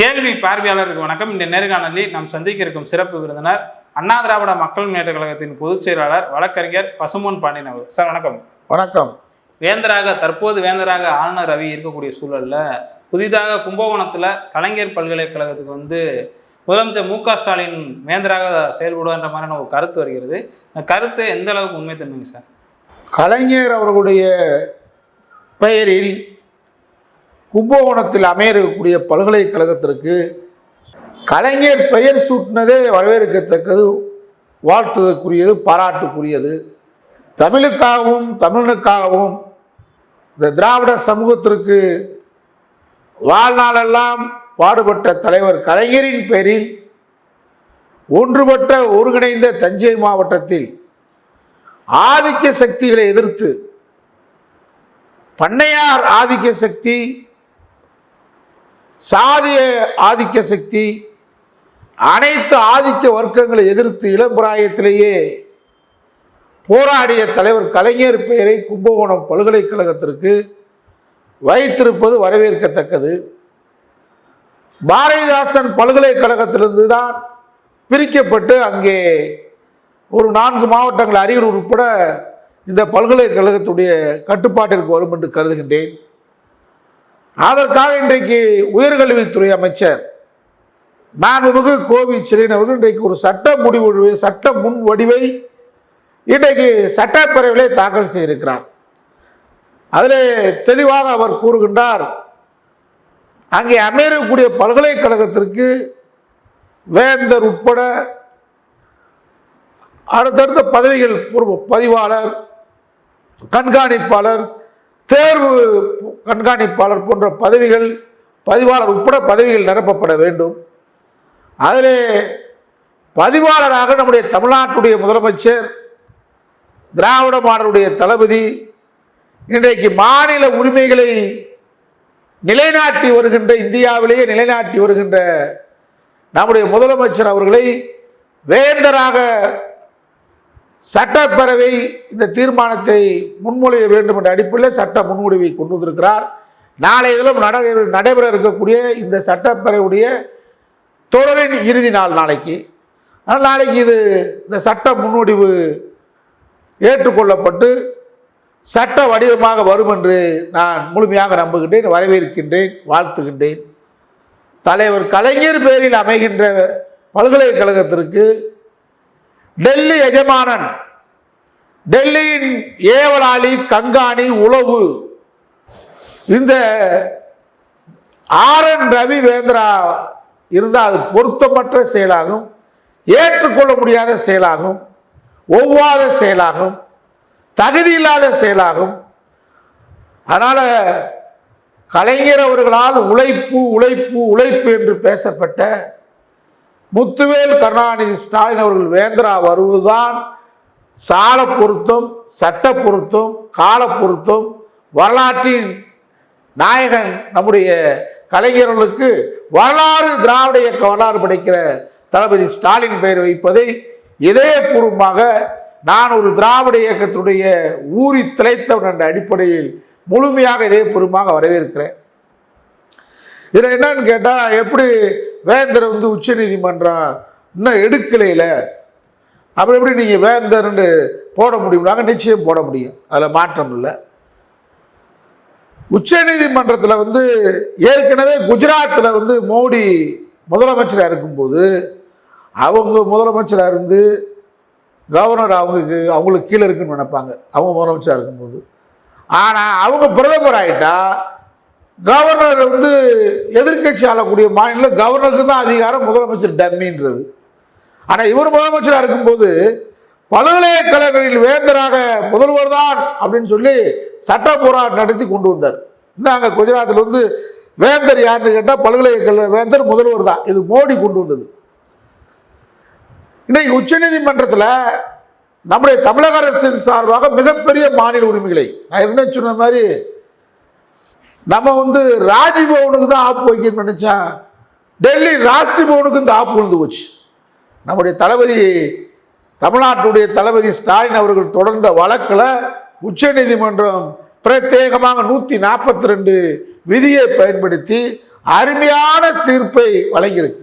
கேள்வி பார்வையாளருக்கு வணக்கம். இந்த நேர்காணலில் நாம் சந்திக்க இருக்கும் சிறப்பு விருந்தினர் அண்ணா திராவிட மக்கள் முன்னேற்ற கழகத்தின் பொதுச் செயலாளர் வழக்கறிஞர் பசுமோன் பாண்டியன் அவர் சார் வணக்கம். வணக்கம். வேந்தராக தற்போது வேந்தராக ஆளுநர் ரவி இருக்கக்கூடிய சூழல்ல புதிதாக கும்பகோணத்துல கலைஞர் பல்கலைக்கழகத்துக்கு வந்து முதலமைச்சர் மு க ஸ்டாலின் வேந்தராக செயல்படுவார்ன்ற மாதிரியான ஒரு கருத்து வருகிறது. இந்த கருத்து எந்த அளவுக்கு உண்மைத்தன்மைங்க சார்? கலைஞர் அவர்களுடைய பெயரில் கும்பகோணத்தில் அமைய இருக்கக்கூடிய பல்கலைக்கழகத்திற்கு கலைஞர் பெயர் சூட்டினதே வரவேற்கத்தக்கது வாழ்த்துதற்குரியது பாராட்டுக்குரியது. தமிழுக்காகவும் தமிழனுக்காகவும் இந்த திராவிட சமூகத்திற்கு வாழ்நாளெல்லாம் பாடுபட்ட தலைவர் கலைஞரின் பேரில் ஒன்றுபட்ட ஒருங்கிணைந்த தஞ்சை மாவட்டத்தில் ஆதிக்க சக்திகளை எதிர்த்து பண்ணையார் ஆதிக்க சக்தி சாதிய ஆதிக்க சக்தி அனைத்து ஆதிக்க வர்க்கங்களை எதிர்த்து இளம்பிராயத்திலேயே போராடிய தலைவர் கலைஞர் பெயரை கும்பகோணம் பல்கலைக்கழகத்திற்கு வைத்திருப்பது வரவேற்கத்தக்கது. பாரதிதாசன் பல்கலைக்கழகத்திலிருந்து தான் பிரிக்கப்பட்டு அங்கே ஒரு நான்கு மாவட்டங்கள் அரியலூர் உட்பட இந்த பல்கலைக்கழகத்துடைய கட்டுப்பாட்டிற்கு வரும் என்று கருதுகின்றேன். அதற்காக இன்றைக்கு உயர்கல்வித்துறை அமைச்சர் மாண்புமிகு கோவி செலின் அவர்கள் இன்றைக்கு ஒரு சட்ட முடிவு சட்ட முன் வடிவை இன்றைக்கு சட்டப்பேரவையிலே தாக்கல் செய்திருக்கிறார். அதில் தெளிவாக அவர் கூறுகின்றார் அங்கே அமையக்கூடிய பல்கலைக்கழகத்திற்கு வேந்தர் உட்பட அடுத்தடுத்த பதவிகள் பதிவாளர் கண்காணிப்பாளர் தேர்வு கண்காணிப்பாளர் போன்ற பதவிகள் பதிவாளர் உட்பட பதவிகள் நிரப்பப்பட வேண்டும். அதில் பதிவாளராக நம்முடைய தமிழ்நாட்டுடைய முதலமைச்சர் திராவிட மாடலுடைய தளபதி இன்றைக்கு மாநில உரிமைகளை நிலைநாட்டி வருகின்ற இந்தியாவிலேயே நிலைநாட்டி வருகின்ற நம்முடைய முதலமைச்சர் அவர்களை வேந்தராக சட்டப்பேரவை இந்த தீர்மானத்தை முன்மொழிய வேண்டும் என்ற அடிப்படையில் சட்ட முன்முடிவை கொண்டு வந்திருக்கிறார். நாளை தினம் நட நடைபெற இருக்கக்கூடிய இந்த சட்டப்பேரவையுடைய தொடரின் இறுதி நாள் நாளைக்கு. ஆனால் நாளைக்கு இது இந்த சட்ட முன்வடிவு ஏற்றுக்கொள்ளப்பட்டு சட்ட வடிவமாக வரும் என்று நான் முழுமையாக நம்புகின்றேன் வரவேற்கின்றேன் வாழ்த்துகின்றேன். தலைவர் கலைஞர் பேரில் அமைகின்ற பல்கலைக்கழகத்திற்கு டெல்லி எஜமானன் டெல்லியின் ஏவலாளி கங்காணி உளவு. இந்த ஆர் என் ரவி வேந்திரா இருந்தால் அது பொருத்தமற்ற செயலாகும் ஏற்றுக்கொள்ள முடியாத செயலாகும் ஒவ்வாத செயலாகும் தகுதி இல்லாத செயலாகும். அதனால் கலைஞர் அவர்களால் உழைப்பு உழைப்பு உழைப்பு என்று பேசப்பட்ட முத்துவேல் கருணாநிதி ஸ்டாலின் அவர்கள் வேந்தரா வருவதுதான் சால பொருத்தம் சட்ட பொருத்தம் கால பொருத்தம் வரலாற்றின் நாயகன் நம்முடைய கலைஞர்களுக்கு வரலாறு திராவிட இயக்க வரலாறு படைக்கிற தளபதி ஸ்டாலின் பெயர் வைப்பதை இதயபூர்வமாக நான் ஒரு திராவிட இயக்கத்துடைய ஊறி திளைத்தவன் என்ற அடிப்படையில் முழுமையாக இதயபூர்வமாக வரவேற்கிறேன். இதில் என்னன்னு கேட்டால் எப்படி வேந்தர் வந்து உச்ச நீதிமன்றம் இன்னும் எடுக்கலையில. அப்புறம் எப்படி நீங்கள் வேந்தர்னு போட முடியும்னாங்க நிச்சயம் போட முடியும். அதில் மாற்றம் இல்லை. உச்சநீதிமன்றத்தில் வந்து ஏற்கனவே குஜராத்தில் வந்து மோடி முதலமைச்சராக இருக்கும்போது அவங்க முதலமைச்சராக இருந்து கவர்னர் அவங்களுக்கு அவங்களுக்கு கீழே இருக்குன்னு நினைப்பாங்க. அவங்க முதலமைச்சராக இருக்கும்போது. ஆனால் அவங்க பிரதமர் ஆகிட்டா கவர்னர் வந்து எதிர்க்கட்சி ஆளக்கூடிய மாநிலம் கவர்னருக்கு தான் அதிகாரம் முதலமைச்சர் டம்மின்றது. ஆனால் இவர் முதலமைச்சராக இருக்கும்போது பல்கலைக்கழகங்களில் வேந்தராக முதல்வர் தான் அப்படின்னு சொல்லி சட்ட போராட்டம் நடத்தி கொண்டு வந்தார். இந்தாங்க குஜராத்தில் வந்து வேந்தர் யாருன்னு கேட்டால் பல்கலைக்கழக வேந்தர் முதல்வர் தான். இது மோடி கொண்டு வந்தது. இன்னைக்கு உச்சநீதிமன்றத்தில் நம்முடைய தமிழக அரசின் சார்பாக மிகப்பெரிய மாநில உரிமைகளை நான் என்ன சொன்ன மாதிரி நம்ம வந்து ராஜ்பவனுக்கு தான் ஆப்பு வைக்கணும்னு நினச்சா டெல்லி ராஷ்டிரபவனுக்கு இந்த ஆப்பு விழுந்து போச்சு நம்முடைய தளபதி தமிழ்நாட்டுடைய தளபதி ஸ்டாலின் அவர்கள் தொடர்ந்த வழக்கில் உச்சநீதிமன்றம் பிரத்யேகமாக நூற்றி நாற்பத்தி ரெண்டு விதியை பயன்படுத்தி அருமையான தீர்ப்பை வழங்கியிருக்கு.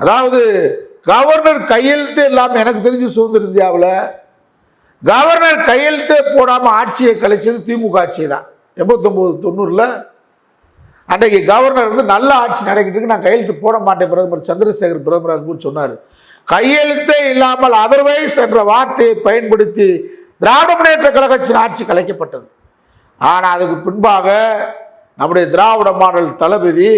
அதாவது கவர்னர் கையெழுத்து இல்லாமல் எனக்கு தெரிஞ்சு சுதந்திர இந்தியாவில் கவர்னர் கையெழுத்தே போடாமல் ஆட்சியை கழிச்சது திமுக ஆட்சி தான். எண்பத்தொம்போது தொண்ணூறில் அன்றைக்கு கவர்னர் வந்து நல்ல ஆட்சி நடக்கிட்டு இருக்கு. நான் கையெழுத்து போட மாட்டேன் பிரதமர். சந்திரசேகர் பிரதமர் அதுக்கு சொன்னார். கையெழுத்தே இல்லாமல் அதர்வைஸ் என்ற வார்த்தையை பயன்படுத்தி திராவிட முன்னேற்ற கழகத்தின் ஆட்சி கலைக்கப்பட்டது. ஆனால் அதுக்கு பின்பாக நம்முடைய திராவிட மாடல் தளபதி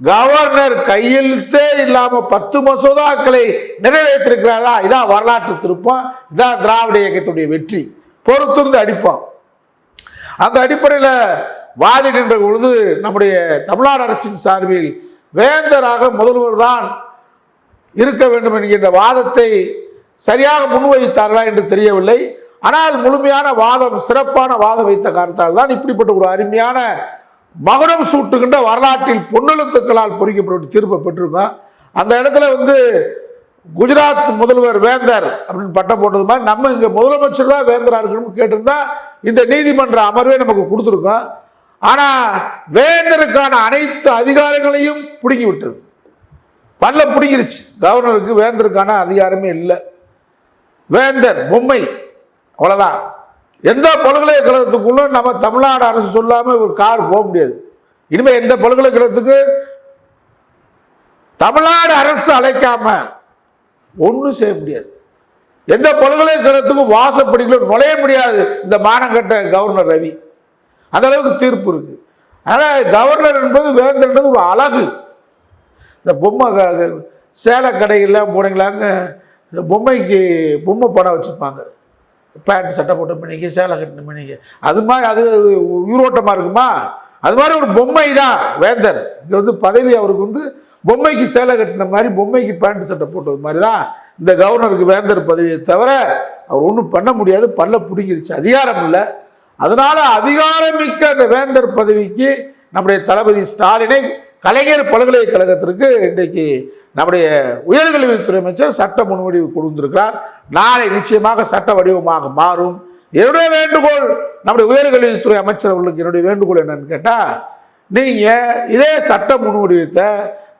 கவர்னர் கையெழுத்தே இல்லாமல் பத்து மசோதாக்களை நிறைவேற்றிருக்கிறாரா? இதான் வரலாற்று திருப்பம். இதான் திராவிட இயக்கத்துடைய வெற்றி. பொறுத்திருந்து அடிப்பான் அந்த அடிப்படையில் வாதிடுகின்ற பொழுது நம்முடைய தமிழ்நாடு அரசின் சார்பில் வேந்தராக முதல்வர் தான் இருக்க வேண்டும் என்கின்ற வாதத்தை சரியாக முன்வைத்தார்களா என்று தெரியவில்லை. ஆனால் முழுமையான வாதம் சிறப்பான வாதம் வைத்த காரணத்தால் தான் இப்படிப்பட்ட ஒரு அருமையான மகுடம் சூட்டுகின்ற வரலாற்றில் பொன்னெழுத்துக்களால் பொறிக்கப்பட்ட தீர்ப்பை பெற்றிருக்கோம். அந்த இடத்துல வந்து குஜராத் முதல்வர் வேந்தர் அப்படின்னு பட்டம் போட்டது மாதிரி நம்ம இங்கே முதலமைச்சர் தான் இருக்கணும்னு கேட்டிருந்தா இந்த நீதிமன்ற அமர்வே நமக்கு கொடுத்துருக்கோம். ஆனால் வேந்தருக்கான அனைத்து அதிகாரங்களையும் பிடுங்கி விட்டது பல்ல பிடிங்கிருச்சு. கவர்னருக்கு வேந்தருக்கான அதிகாரமே இல்லை. வேந்தர் பொம்மை அவ்வளோதான் எந்த பல்கலைக்கழகத்துக்குள்ளும் நம்ம தமிழ்நாடு அரசு சொல்லாமல் ஒரு கார் போக முடியாது. இனிமேல் எந்த பல்கலைக்கழகத்துக்கு? தமிழ்நாடு அரசு அழைக்காம ஒன்றும் செய்ய முடியாது. எந்த பல்கலைக்கழகத்துக்கும் வாசப்படிகளும் நுழைய முடியாது. இந்த மானங்கட்ட கவர்னர் ரவி. அந்த அளவுக்கு தீர்ப்பு இருக்கு. அதனால் கவர்னர் என்பது வேந்தர்ன்றது ஒரு அழகு. இந்த பொம்மை சேலை கடைகள்லாம் போனீங்களாங்க பொம்மைக்கு பொம்மை படம் வச்சுருப்பாங்க. பேண்ட் சட்டை போட்ட மணிக்கு சேலை கட்டின மணிக்கு அது மாதிரி அது உயிரோட்டமாக இருக்குமா? அது மாதிரி ஒரு பொம்மை தான் வேந்தர். இங்கே வந்து பதவி அவருக்கு வந்து பொம்மைக்கு சேலை கட்டின மாதிரி பொம்மைக்கு பேண்ட் சட்டை போட்டது மாதிரி தான் இந்த கவர்னருக்கு வேந்தர் பதவியை தவிர அவர் ஒன்றும் பண்ண முடியாது. பல்ல பிடுங்கிருச்சு. அதிகாரம் இல்லை. அதனால அதிகாரமிக்க அந்த வேந்தர் பதவிக்கு நம்முடைய தளபதி ஸ்டாலினை கலைஞர் பல்கலைக்கழகத்திற்கு இன்றைக்கு நம்முடைய உயர்கல்வித்துறை அமைச்சர் சட்ட முன்வடிவு கொடுத்திருக்கிறார். நாளை நிச்சயமாக சட்ட வடிவமாக மாறும். என்னுடைய வேண்டுகோள் நம்முடைய உயர்கல்வித்துறை அமைச்சர் அவர்களுக்கு என்னுடைய வேண்டுகோள் என்னன்னு கேட்டால் நீங்கள் இதே சட்ட முன்வடிவத்தை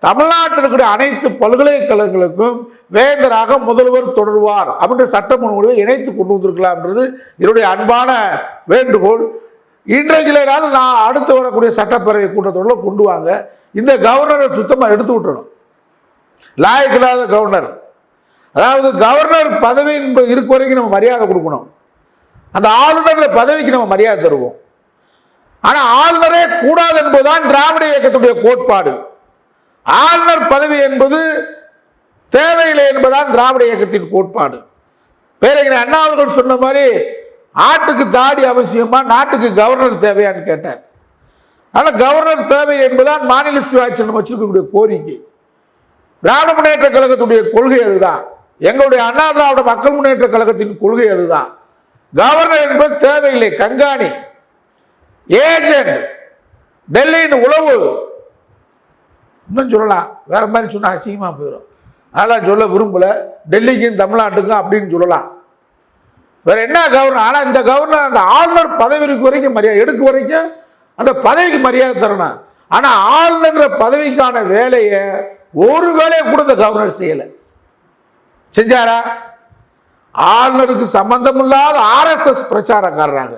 தமிழ்நாட்டில் இருக்கக்கூடிய அனைத்து பல்கலைக்கழகங்களுக்கும் வேந்தராக முதல்வர் தொடர்வார் அப்படின்ற சட்ட முன்வடிவை இணைத்து கொண்டு வந்திருக்கலாம்ன்றது என்னுடைய அன்பான வேண்டுகோள். இன்றைக்கு இல்லைனாலும் நான் அடுத்து வரக்கூடிய சட்டப்பேரவை கூட்டத்தொடரில் கொண்டு வாங்க. இந்த கவர்னரை சுத்தமாக எடுத்து விட்டுறணும். லாயக்கில்லாத கவர்னர். அதாவது கவர்னர் பதவி இருக்க வரைக்கும் நம்ம மரியாதை கொடுக்கணும். அந்த ஆளுநர் பதவிக்கு நம்ம மரியாதை தருவோம். ஆனால் ஆளுநரே கூடாது என்பதுதான் திராவிட இயக்கத்துடைய கோட்பாடு. ஆளுநர் பதவி என்பது தேவையில்லை என்பதுதான் திராவிட இயக்கத்தின் கோட்பாடு. பேரறிஞர் அண்ணா அவர்கள் சொன்ன மாதிரி ஆட்டுக்கு தாடி அவசியமா நாட்டுக்கு கவர்னர் தேவையான்னு கேட்டார். ஆனால் கவர்னர் தேவை என்பதுதான் மாநில சுயாட்சி நம்ம வச்சிருக்கக்கூடிய கோரிக்கை. திராவிட முன்னேற்ற கழகத்துடைய கொள்கை அதுதான். எங்களுடைய அண்ணா திராவிட மக்கள் முன்னேற்ற கழகத்தின் கொள்கை அதுதான். கவர்னர் என்பது தேவையில்லை கண்காணி. ஏஜென்ட் டெல்லியின் உளவு இன்னும் சொல்லலாம். வேறு மாதிரி சொன்னால் அசிங்கமாக போயிடும் அதெல்லாம் சொல்ல விரும்பலை. டெல்லிக்கும் தமிழ்நாட்டுக்கும் அப்படின்னு சொல்லலாம். வேறு என்ன கவர்னர்? ஆனால் இந்த கவர்னர் அந்த ஆளுநர் பதவி இருக்க வரைக்கும் மரியாதை எடுக்க வரைக்கும் அந்த பதவிக்கு மரியாதை தரணும். ஆனால் ஆளுநர் பதவிக்கான வேலையை ஒரு வேலையை கூட இந்த கவர்னர் செய்யலை. செஞ்சாரா? ஆளுநருக்கு சம்பந்தமில்லாத ஆர்எஸ்எஸ் பிரச்சாரக்காரராங்க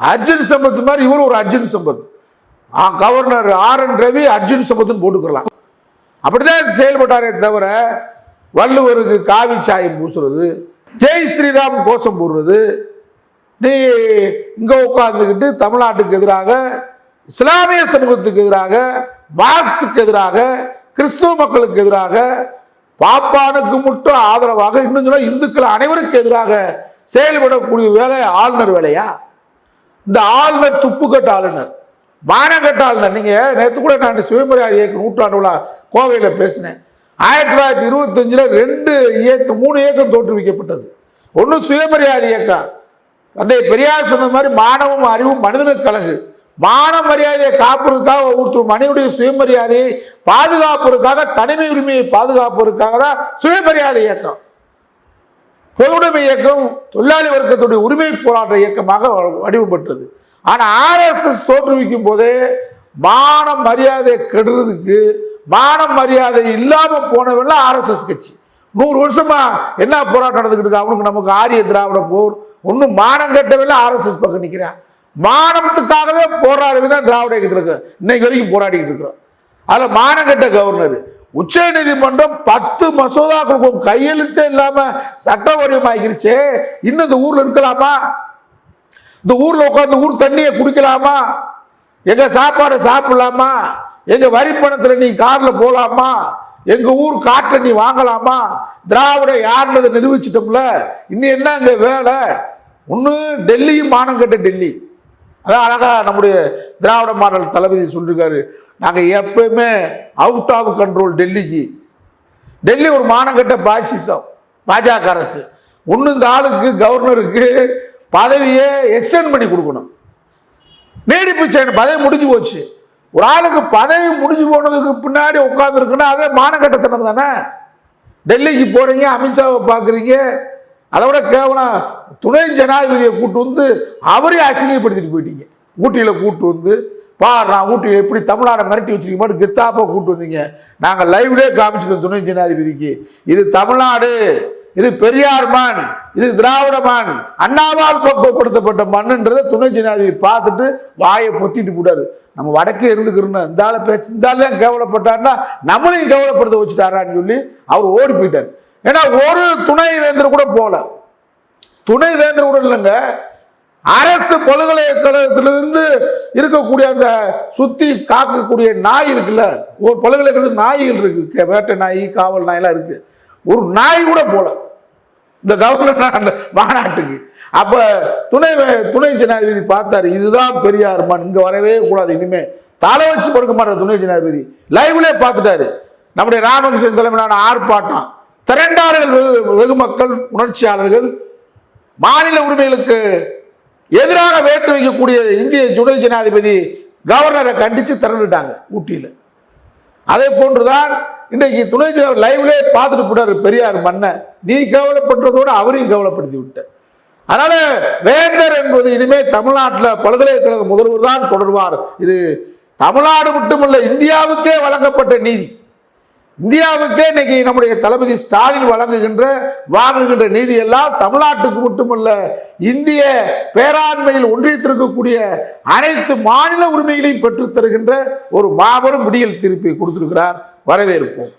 அர்ஜுன் சம்பத் மாதிரி இவர் ஒரு Arjun Sampath. Governor R N Ravi Arjun சம்பத்னு போட்டுக்கலாம் அப்படிதான் செயல்பட்டாரே தவிர வள்ளுவருக்கு காவி சாயம் பூசுறது ஜெய் ஸ்ரீராம் கோஷம் போடுறது நீ இங்கே உட்காந்துக்கிட்டு தமிழ்நாட்டுக்கு எதிராக இஸ்லாமிய சமூகத்துக்கு எதிராக மார்க்ஸுக்கு எதிராக கிறிஸ்துவ மக்களுக்கு எதிராக பாப்பானுக்கு மட்டும் ஆதரவாக இன்னும் சொன்னால் இந்துக்கள் அனைவருக்கு எதிராக செயல்படக்கூடிய வேலை ஆளுநர் வேலையா? இந்த ஆளுநர் துப்புக்கட்ட ஆளுநர். வானங்கட்டால் நீங்கள் நேற்று கூட நான் சுயமரியாதை இயக்க நூற்றாண்டு விழா கோவையில் பேசினேன். ஆயிரத்தி தொள்ளாயிரத்தி இருபத்தஞ்சில் ரெண்டு இயக்கம் மூணு இயக்கம் தோற்றுவிக்கப்பட்டது. ஒன்று சுயமரியாதை இயக்கம். அந்த பெரியார் சொன்ன மாதிரி மாணவம் அறிவும் மனிதனுக்கு கலகு. மான மரியாதையை காப்பதற்காக ஒவ்வொருத்தர் மனிதனுடைய சுயமரியாதையை பாதுகாப்பதற்காக தனிமை உரிமையை பாதுகாப்பதற்காக தான் சுயமரியாதை இயக்கம். பொதுவுடைமை இயக்கம் தொழிலாளி வர்க்கத்துடைய உரிமை போராட்ட இயக்கமாக வடிவம் பெற்றது ஆனால் ஆர்எஸ்எஸ் தோற்றுவிக்கும் போதே மான மரியாதையை கெடுறதுக்கு மான மரியாதை இல்லாமல் போனவெல்லாம் ஆர்எஸ்எஸ் கட்சி. நூறு வருஷமா என்ன போராட்டம் நடந்துக்கிட்டு இருக்கு? அவனுக்கு நமக்கு ஆரிய திராவிட போர் ஒன்றும் மானம் கட்டவில்லை ஆர்எஸ்எஸ் பக்கம் நிற்கிறான் மானத்துக்காகவே போராடவே தான் திராவிட இயக்கத்தில் இருக்கு. இன்னைக்கு வரைக்கும் போராடிக்கிட்டு இருக்கிறோம். அதில் மானம் கட்ட கவர்னர் உச்ச நீதிமன்றம் பத்து மசோதாக்களுக்கும் கையெழுத்தே இல்லாமல் சட்ட வடிவமாகிருச்சே இன்னும் இந்த ஊரில் இருக்கலாமா? இந்த ஊரில் உட்காந்து ஊர் தண்ணியை குடிக்கலாமா? எங்கள் சாப்பாடை சாப்பிடலாமா? எங்கள் வரி பணத்தில் நீ காரில் போகலாமா எங்கள் ஊர் காற்றை நீ வாங்கலாமா? திராவிட யாருன்றதை நிரூபிச்சிட்டோம்ல இன்னும் என்ன அங்கே வேலை? ஒன்று டெல்லியும் மானம் கட்ட டெல்லி. அதான் அழகாக நம்முடைய திராவிட மாடல் தளபதி சொல்லியிருக்காரு நாங்கள் எப்பயுமே அவுட் ஆஃப் கண்ட்ரோல் டெல்லிக்கு. டெல்லி ஒரு மானங்கட்ட பாசிசம் பாஜக அரசு. ஒன்று இந்த ஆளுக்கு கவர்னருக்கு பதவியை எக்ஸ்டெண்ட் பண்ணி கொடுக்கணும். நீடிப்பு பதவி முடிஞ்சு போச்சு. ஒரு ஆளுக்கு பதவி முடிஞ்சு போனதுக்கு பின்னாடி உட்காந்துருக்குன்னா அதே மானகட்டத்தனம் தானே? டெல்லிக்கு போகிறீங்க அமித்ஷாவை பார்க்குறீங்க. அதை விட கேவலம் துணை ஜனாதிபதியை கூட்டு வந்து அவரையும் அசிங்கப்படுத்திட்டு போயிட்டீங்க. ஊட்டியில் கூட்டு வந்து பா நான் ஊட்டி எப்படி தமிழ்நாடை மிரட்டி வச்சிருக்க மட்டும் கெத்தாப்பா கூட்டு வந்தீங்க. நாங்கள் லைவ்லேயே காமிச்சிட்டோம் துணை ஜனாதிபதிக்கு. இது தமிழ்நாடு. இது பெரியார் மண் இது திராவிட மண். அண்ணாவால் கொடுத்தப்பட்ட மண்ணுன்றதை துணை ஜனாதிபதி பார்த்துட்டு வாயை பொத்திட்டு கூடாது நம்ம வடக்கே இருந்துக்கிறோம் இந்த ஆளை பேச்சு இந்த ஆள் தான் கேவலப்பட்டாருன்னா நம்மளையும் கேவலப்படுத்த வச்சுட்டாரான்னு சொல்லி அவர் ஓடி போயிட்டார். ஏன்னா ஒரு துணை வேந்தர் கூட போல. துணை வேந்தர் கூட இல்லைங்க. அரசு பல்கலைக்கழகத்திலிருந்து இருக்கக்கூடிய அந்த சுத்தி காக்கக்கூடிய நாய் இருக்குல்ல ஒரு பல்கலைக்கழகத்தில் நாய்கள் இருக்கு. வேட்டை நாய் காவல் நாயெல்லாம் இருக்கு. ஒரு நாய் கூட போல. இந்த கவர்னர் அந்த மாநாட்டுக்கு. அப்ப துணை துணை ஜனாதிபதி பார்த்தாரு இதுதான் பெரியார் மண் இங்க வரவே கூடாது இனிமே தலை வச்சு படுக்க மாட்டார் துணை ஜனாதிபதி. லைவ்லே பார்த்துட்டாரு. நம்முடைய ராமகிருஷ்ணன் தலைமையிலான ஆர்ப்பாட்டம். திரண்டார்கள் வெகு வெகு மக்கள் உணர்ச்சியாளர்கள் மாநில உரிமைகளுக்கு எதிராக வேட்டு வைக்கக்கூடிய இந்திய துணை ஜனாதிபதி கவர்னரை கண்டித்து திரண்டுட்டாங்க ஊட்டியில். அதே போன்றுதான் இன்றைக்கு துணை ஜனாதிபதி லைவ்லே பார்த்துட்டு போட்டாரு பெரியார் மண்ணை நீ கவலைப்படுறதோட அவரையும் கவலைப்படுத்தி விட்ட. அதனால வேந்தர் என்பது இனிமே தமிழ்நாட்டில் பல்கலைக்கழக முதல்வர் தான் தொடர்வார். இது தமிழ்நாடு மட்டுமல்ல இந்தியாவுக்கே வழங்கப்பட்ட நீதி. இந்தியாவுக்கே இன்னைக்கு நம்முடைய தளபதி ஸ்டாலின் வழங்குகின்ற வாங்குகின்ற நீதி எல்லாம் தமிழ்நாட்டுக்கு மட்டுமல்ல இந்திய பேராண்மையில் ஒன்றியத்திருக்கக்கூடிய அனைத்து மாநில உரிமைகளையும் பெற்றுத் தருகின்ற ஒரு மாபெரும் விடியல் திருப்பி கொடுத்திருக்கிறார். வரவேற்போம்